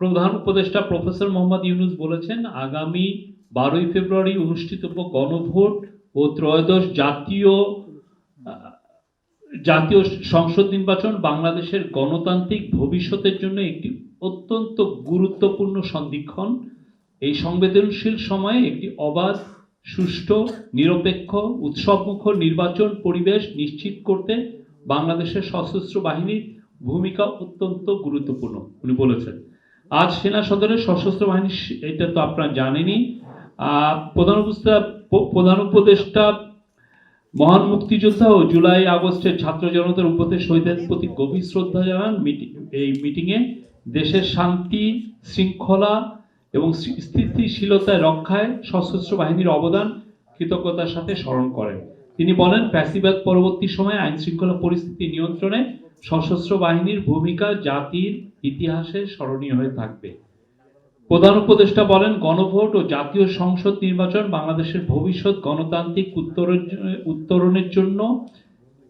প্রধান উপদেষ্টা প্রফেসর মোহাম্মদ ইউনুস বলেছেন, আগামী বারোই ফেব্রুয়ারি অনুষ্ঠিতব্য গণভোট ও ত্রয়োদশ জাতীয় জাতীয় সংসদ নির্বাচন বাংলাদেশের গণতান্ত্রিক ভবিষ্যতের জন্য একটি অত্যন্ত গুরুত্বপূর্ণ সন্ধিক্ষণ। এই সংবেদনশীল সময়ে একটি অবাধ, সুষ্ঠু, নিরপেক্ষ, উৎসবমুখর নির্বাচন পরিবেশ নিশ্চিত করতে বাংলাদেশের সশস্ত্র বাহিনীর ভূমিকা অত্যন্ত গুরুত্বপূর্ণ, উনি বলেছেন। আজ সেনা সদরের সশস্ত্র বাহিনী, এটা তো আপনারা জানেনই। প্রধান উপদেষ্টা প্রধান উপদেষ্টা, মহান মুক্তিযোদ্ধা ও জুলাই আগস্টের ছাত্র জনতার উপতে শহীদের প্রতি গভীর শ্রদ্ধা জানান এই মিটিংয়ে। দেশের শান্তি, শৃঙ্খলা এবং স্থিতিশীলতায় রক্ষায় সশস্ত্র বাহিনীর অবদান কৃতজ্ঞতার সাথে স্মরণ করেন। তিনি বলেন ফ্যাসিবাদ পরবর্তী সময়ে আইন শৃঙ্খলা পরিস্থিতি নিয়ন্ত্রণে সশস্ত্র বাহিনীর ভূমিকা জাতির ইতিহাসে স্মরণীয় হয়ে থাকবে। প্রধান উপদেষ্টা বলেন, গণভোট ও জাতীয় সংসদ নির্বাচন বাংলাদেশের ভবিষ্যৎ গণতান্ত্রিক উত্তরণের জন্য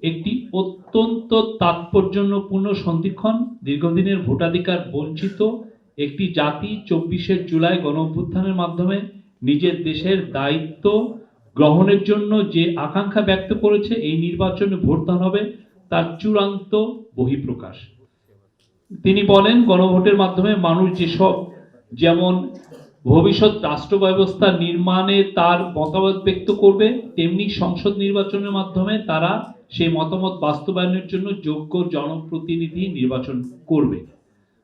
একটি অত্যন্ত তাৎপর্যপূর্ণ সন্ধিক্ষণ। দীর্ঘদিনের ভোটাধিকার বঞ্চিত একটি জাতি চব্বিশে জুলাই গণ অভ্যুত্থানের মাধ্যমে নিজের দেশের দায়িত্ব গ্রহণের জন্য যে আকাঙ্ক্ষা ব্যক্ত করেছে, এই নির্বাচনে ভোটদান হবে তার চূড়ান্ত বহিঃপ্রকাশ। তিনি বলেন, গণভোটের মাধ্যমে মানুষ যেসব, যেমন ভবিষ্যৎ রাষ্ট্র ব্যবস্থা নির্মাণে তার মতামত ব্যক্ত করবে, তেমনি সংসদ নির্বাচনের মাধ্যমে তারা সেই মতামত বাস্তবায়নের জন্য যোগ্য জনপ্রতিনিধি নির্বাচন করবে,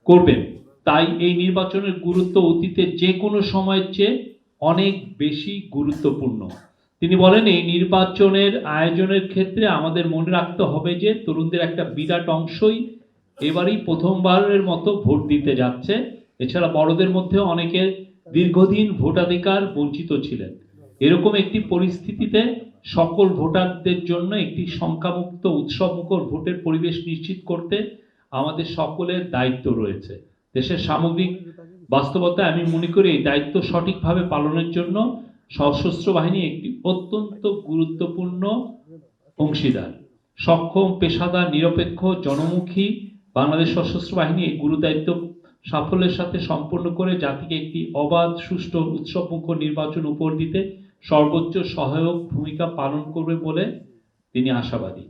করবেন। তাই এই নির্বাচনের গুরুত্ব অতীতে যে কোনো সময়ের চেয়ে অনেক বেশি গুরুত্বপূর্ণ। তিনি বলেন এই নির্বাচনের আয়োজনের ক্ষেত্রে আমাদের মনে রাখতে হবে যে তরুণদের একটা বিরাট অংশই এবারই প্রথমবারের মতো ভোট দিতে যাচ্ছে। এছাড়া বড়দের মধ্যে অনেকে দীর্ঘদিন ভোটাধিকার বঞ্চিত ছিলেন। এরকম একটি পরিস্থিতিতে সকল ভোটারদের জন্য একটি সংখ্যামুক্ত উৎসবমুখর ভোটের পরিবেশ নিশ্চিত করতে আমাদের সকলের দায়িত্ব রয়েছে। দেশের সামগ্রিক বাস্তবতায় আমি মনে করি এই দায়িত্ব সঠিকভাবে পালনের জন্য সশস্ত্র বাহিনী একটি অত্যন্ত গুরুত্বপূর্ণ অংশীদার। সক্ষম, পেশাদার, নিরপেক্ষ, জনমুখী বাংলাদেশ সশস্ত্র বাহিনী এই গুরুদায়িত্ব সাফল্যের সাথে সম্পন্ন করে জাতিকে একটি অবাধ, সুষ্ঠু, উৎসবমুখর নির্বাচন উপর দিতে সর্বোচ্চ সহায়ক ভূমিকা পালন করবে বলে তিনি আশাবাদী।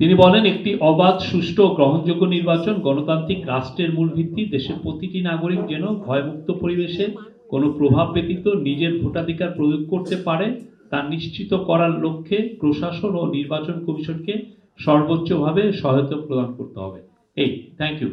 তিনি বলেন, একটি অবাধ, সুষ্ঠু গ্রহণযোগ্য নির্বাচন গণতান্ত্রিক রাষ্ট্রের মূল ভিত্তি দেশের প্রতিটি নাগরিক যেন ভয়মুক্ত পরিবেশে কোনো প্রভাব ব্যতীত নিজের ভোটাধিকার প্রয়োগ করতে পারে, তা নিশ্চিত করার লক্ষ্যে প্রশাসন ও নির্বাচন কমিশনকে সর্বোচ্চভাবে সহায়তা প্রদান করতে হবে। এই থ্যাংক ইউ